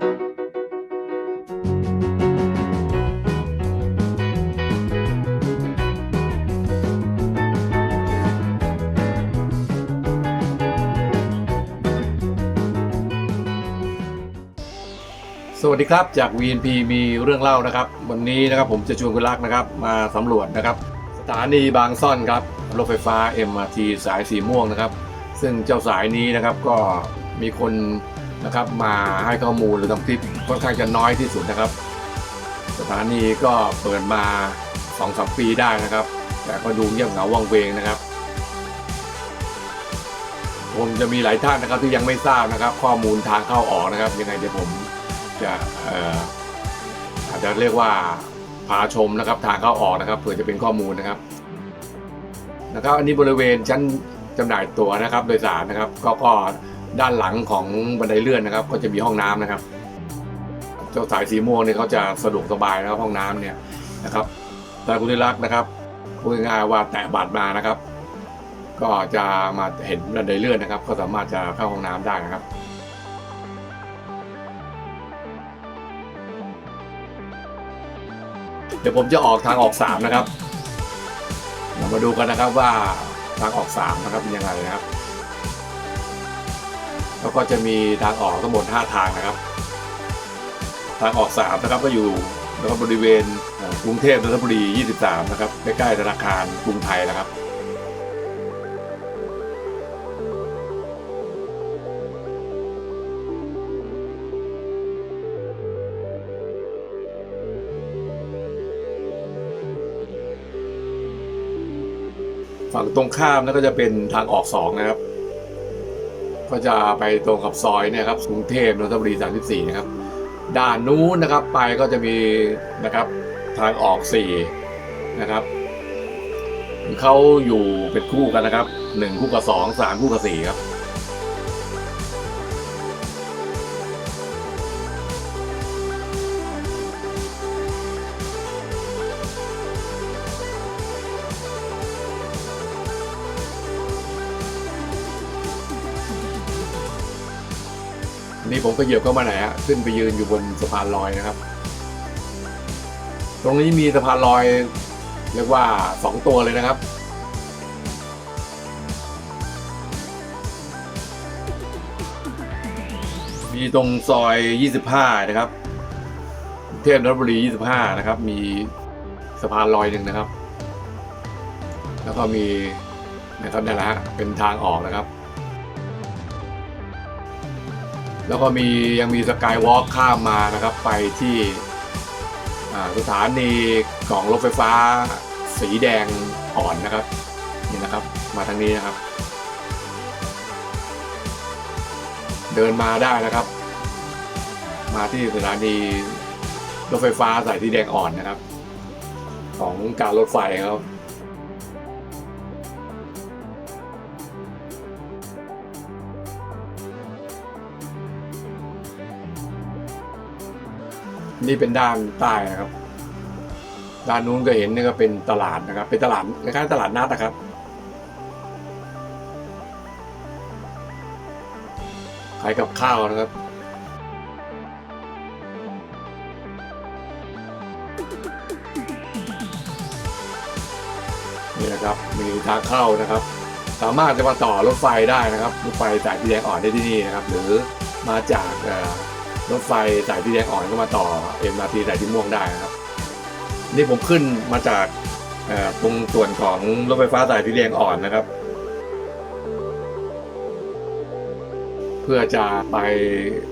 สวัสดีครับจาก VNP มีเรื่องเล่านะครับ วันนี้นะครับผมจะชวนคุณรักนะครับ มาสำรวจนะครับ สถานีบางซ่อนครับรถไฟฟ้า MRT สายสีม่วงนะครับ ซึ่งเจ้าสายนี้นะครับก็มีคน นะครับ มาให้ข้อมูลหรือทำคลิปค่อนข้างจะน้อยที่สุดนะครับ สถานีก็เปิดมา2อสปีได้นะครับ แต่ก็ดูเงียบเหงาวังเวงนะครับคงจะมีหลายท่านนะครับที่ยังไม่ทราบนะครับ ข้อมูลทางเข้าออกนะครับ ยังไงเดี๋ยวผมจะอาจจะเรียกว่าพาชมนะครับทางเข้าออกนะครับเผื่อจะเป็นข้อมูลนะครับนะครับ อันนี้บริเวณชั้นจำหน่ายตั๋วนะครับ โดยสารนะครับ ก็ก็ ด้านหลังของบันไดเลื่อนนะครับ ก็จะมีห้องน้ำนะครับ เจ้าสายสีม่วงเนี่ยเขาจะสะดวกสบายนะครับห้องน้ำเนี่ยนะครับแต่คุณที่รักนะครับพูดง่ายๆว่าแตะบัตรมานะครับ ก็จะมาเห็นบันไดเลื่อนนะครับ ก็สามารถจะเข้าห้องน้ำได้นะครับเดี๋ยวผมจะออกทางออกสามนะครับ เรามาดูกันนะครับว่าทางออกสามนะครับเป็นยังไงนะครับ แล้วก็จะมีทางออกทั้งหมด5ทางนะครับ ทางออกสามนะครับก็อยู่นะครับบริเวณกรุงเทพนนทบุรี 23 นะครับใกล้ๆธนาคารกรุงไทยนะครับฝั่งตรงข้ามนั่นก็จะเป็นทางออกสองนะครับ ก็จะไปตรงกับซอยเนี่ยครับกรุงเทพนนทบุรี 34 นะครับ ด้านนู้นนะครับไปก็จะมีนะครับทางออก 4 นะครับเขาอยู่เป็นคู่กันนะครับ 1 คู่กับ 2 3 คู่กับ 4 ครับ นี่ผมก็เหยียบเข้ามาไหนฮะขึ้นไปยืนอยู่บนสะพานลอยนะครับ ตรงนี้มีสะพานลอยเรียกว่าสองตัวเลยนะครับ มีตรงซอย 25 นะครับเทพนนทบุรี 25 นะครับ มีสะพานลอยหนึ่งนะครับ แล้วก็มีนะครับนั่แหละฮะเป็นทางออกนะครับ แล้วก็มียังมีสกายวอล์กข้ามมานะครับ ไปที่สถานีของรถไฟฟ้า สีแดงอ่อนนะครับนี่นะครับ มาทางนี้นะครับ เดินมาได้นะครับ มาที่สถานีรถไฟฟ้าสายสีแดงอ่อนนะครับ ของการรถไฟครับ นี่เป็นด้านใต้นะครับ ด้านนู้นก็เห็นนี่ก็เป็นตลาดนะครับ เป็นตลาดคล้ายๆตลาดนัดนะครับ ขายกับข้าวนะครับนี่นะครับมีทางเข้านะครับ สามารถจะมาต่อรถไฟได้นะครับรถไฟสายสีแดงอ่อนได้ที่นี่นะครับ หรือมาจากเอ่อ รถไฟสายสีแดงอ่อนก็มาต่อ MRT สายสีม่วงได้นะครับ นี่ผมขึ้นมาจากตรงส่วนของรถไฟฟ้าสายสีแดงอ่อนนะครับ เพื่อจะไป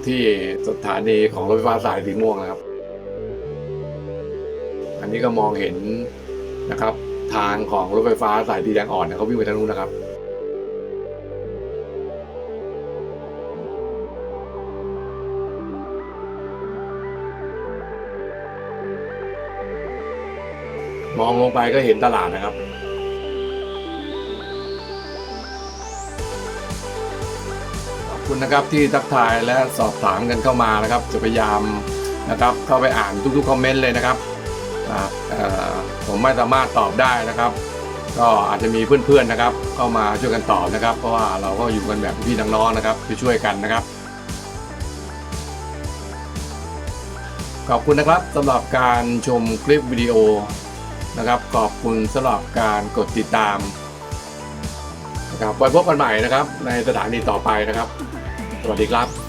ที่สถานีของรถไฟฟ้าสายสีม่วงนะครับ อันนี้ก็มองเห็นนะครับ ทางของรถไฟฟ้าสายสีแดงอ่อนเนี่ยเขาวิ่งไปทางนู้นนะครับ มองลงไปก็เห็นตลาดนะครับ ขอบคุณนะครับที่ทักทายและสอบถามกันเข้ามานะครับ จะพยายามนะครับเข้าไปอ่านทุกๆคอมเมนต์เลยนะครับผมไม่สามารถตอบได้นะครับ ก็อาจจะมีเพื่อนๆนะครับ เข้ามาช่วยกันตอบนะครับ เพราะว่าเราก็อยู่กันแบบพี่น้องๆนะครับไปช่วยกันนะครับขอบคุณนะครับสำหรับการชมคลิปวิดีโอ นะครับ ขอบคุณสำหรับการกดติดตามนะครับไว้พบกันใหม่นะครับ ในสถานีต่อไปนะครับ สวัสดีครับ